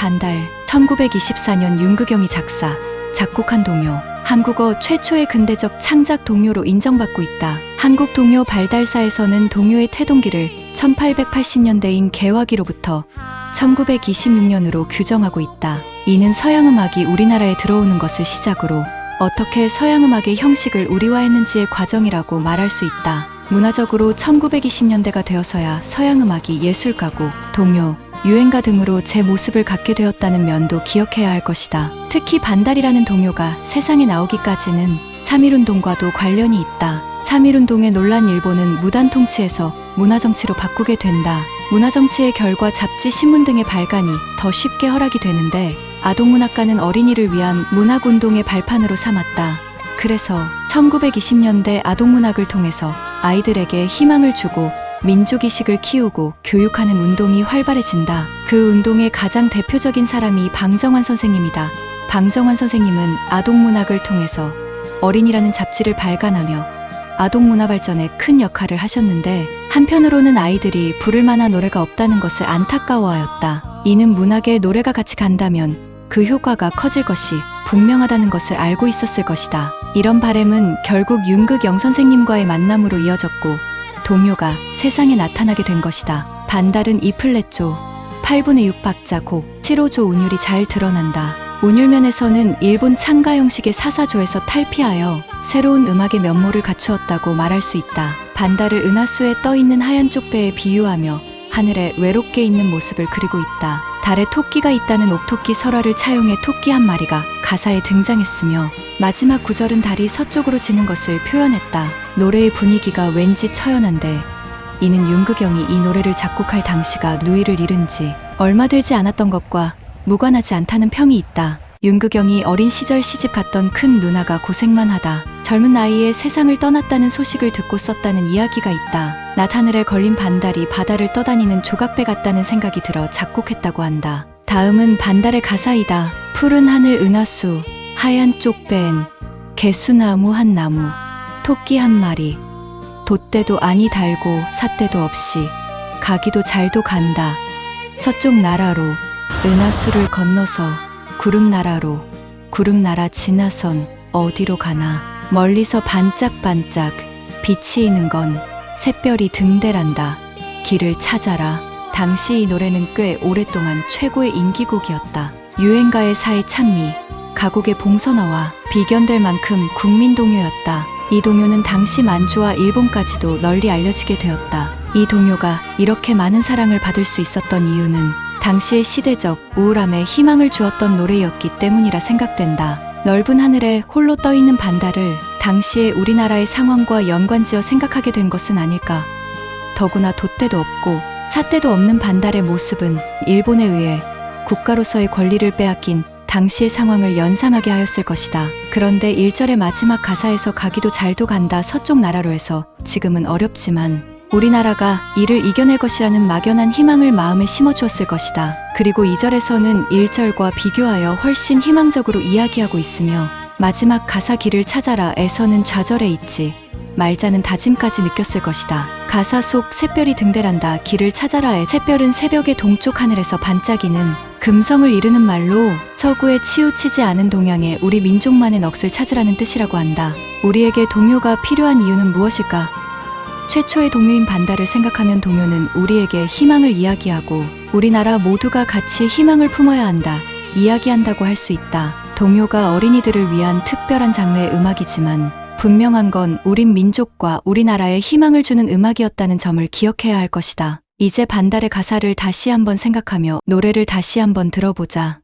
반달 1924년 윤극영이 작사, 작곡한 동요 한국어 최초의 근대적 창작 동요로 인정받고 있다. 한국 동요 발달사에서는 동요의 태동기를 1880년대인 개화기로부터 1926년으로 규정하고 있다. 이는 서양 음악이 우리나라에 들어오는 것을 시작으로 어떻게 서양 음악의 형식을 우리화했는지의 과정이라고 말할 수 있다. 문화적으로 1920년대가 되어서야 서양 음악이 예술가고 동요, 유행가 등으로 제 모습을 갖게 되었다는 면도 기억해야 할 것이다. 특히 반달이라는 동요가 세상에 나오기까지는 참일운동과도 관련이 있다. 참일운동의 논란 일본은 무단 통치에서 문화정치로 바꾸게 된다. 문화정치의 결과 잡지, 신문 등의 발간이 더 쉽게 허락이 되는데 아동문학가는 어린이를 위한 문학운동의 발판으로 삼았다. 그래서 1920년대 아동문학을 통해서 아이들에게 희망을 주고 민족의식을 키우고 교육하는 운동이 활발해진다. 그 운동의 가장 대표적인 사람이 방정환 선생님이다. 방정환 선생님은 아동문학을 통해서 어린이라는 잡지를 발간하며 아동문화 발전에 큰 역할을 하셨는데 한편으로는 아이들이 부를 만한 노래가 없다는 것을 안타까워하였다. 이는 문학에 노래가 같이 간다면 그 효과가 커질 것이 분명하다는 것을 알고 있었을 것이다. 이런 바램은 결국 윤극영 선생님과의 만남으로 이어졌고 동요가 세상에 나타나게 된 것이다. 반달은 이 플랫조 8분의 6박자 곡 7호조 운율이 잘 드러난다. 운율면에서는 일본 창가 형식의 사사조에서 탈피하여 새로운 음악의 면모를 갖추었다고 말할 수 있다. 반달을 은하수에 떠 있는 하얀 쪽배에 비유하며 하늘에 외롭게 있는 모습을 그리고 있다. 달에 토끼가 있다는 옥토끼 설화를 차용해 토끼 한 마리가 가사에 등장했으며 마지막 구절은 달이 서쪽으로 지는 것을 표현했다. 노래의 분위기가 왠지 처연한데 이는 윤극영이 이 노래를 작곡할 당시가 누이를 잃은 지 얼마 되지 않았던 것과 무관하지 않다는 평이 있다. 윤극영이 어린 시절 시집 갔던 큰 누나가 고생만 하다 젊은 나이에 세상을 떠났다는 소식을 듣고 썼다는 이야기가 있다. 낮하늘에 걸린 반달이 바다를 떠다니는 조각배 같다는 생각이 들어 작곡했다고 한다. 다음은 반달의 가사이다. 푸른 하늘 은하수, 하얀 쪽배엔 개수나무 한 나무, 토끼 한 마리, 돛대도 아니 달고 삿대도 없이 가기도 잘도 간다. 서쪽 나라로 은하수를 건너서 구름 나라로 구름 나라 지나선 어디로 가나 멀리서 반짝반짝 빛이 있는 건 샛별이 등대란다. 길을 찾아라. 당시 이 노래는 꽤 오랫동안 최고의 인기곡이었다. 유행가의 사회 찬미, 가곡의 봉선화와 비견될 만큼 국민 동요였다. 이 동요는 당시 만주와 일본까지도 널리 알려지게 되었다. 이 동요가 이렇게 많은 사랑을 받을 수 있었던 이유는 당시의 시대적 우울함에 희망을 주었던 노래였기 때문이라 생각된다. 넓은 하늘에 홀로 떠 있는 반달을 당시의 우리나라의 상황과 연관지어 생각하게 된 것은 아닐까. 더구나 돛대도 없고 찻대도 없는 반달의 모습은 일본에 의해 국가로서의 권리를 빼앗긴 당시의 상황을 연상하게 하였을 것이다. 그런데 1절의 마지막 가사에서 가기도 잘도 간다 서쪽 나라로 해서 지금은 어렵지만 우리나라가 이를 이겨낼 것이라는 막연한 희망을 마음에 심어주었을 것이다. 그리고 2절에서는 1절과 비교하여 훨씬 희망적으로 이야기하고 있으며 마지막 가사 길을 찾아라 에서는 좌절에 있지 말자는 다짐까지 느꼈을 것이다. 가사 속 샛별이 등대란다 길을 찾아라의 샛별은 새벽의 동쪽 하늘에서 반짝이는 금성을 이르는 말로 서구에 치우치지 않은 동양의 우리 민족만의 넋을 찾으라는 뜻이라고 한다. 우리에게 동요가 필요한 이유는 무엇일까? 최초의 동요인 반달을 생각하면 동요는 우리에게 희망을 이야기하고 우리나라 모두가 같이 희망을 품어야 한다. 이야기한다고 할 수 있다. 동요가 어린이들을 위한 특별한 장르의 음악이지만 분명한 건 우린 민족과 우리나라에 희망을 주는 음악이었다는 점을 기억해야 할 것이다. 이제 반달의 가사를 다시 한번 생각하며 노래를 다시 한번 들어보자.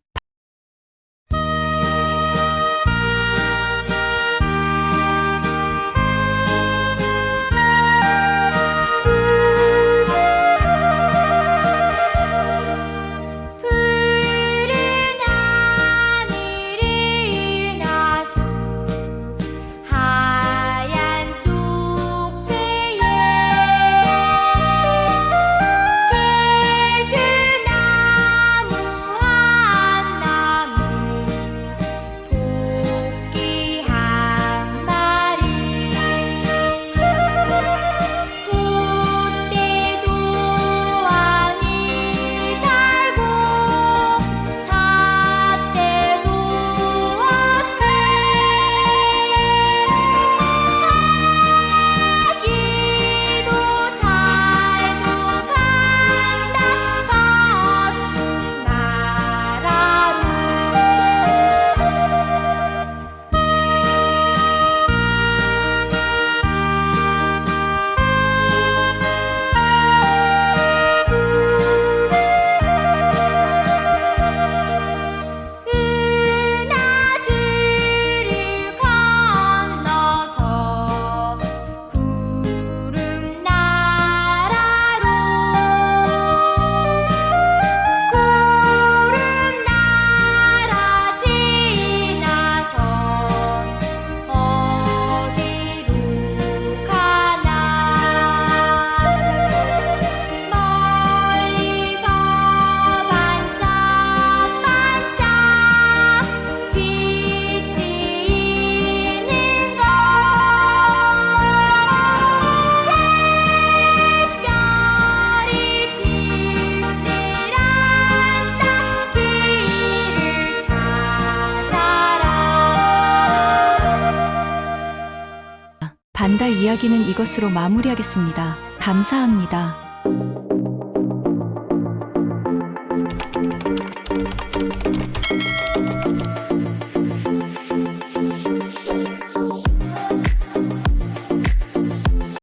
이야기는 이것으로 마무리하겠습니다. 감사합니다.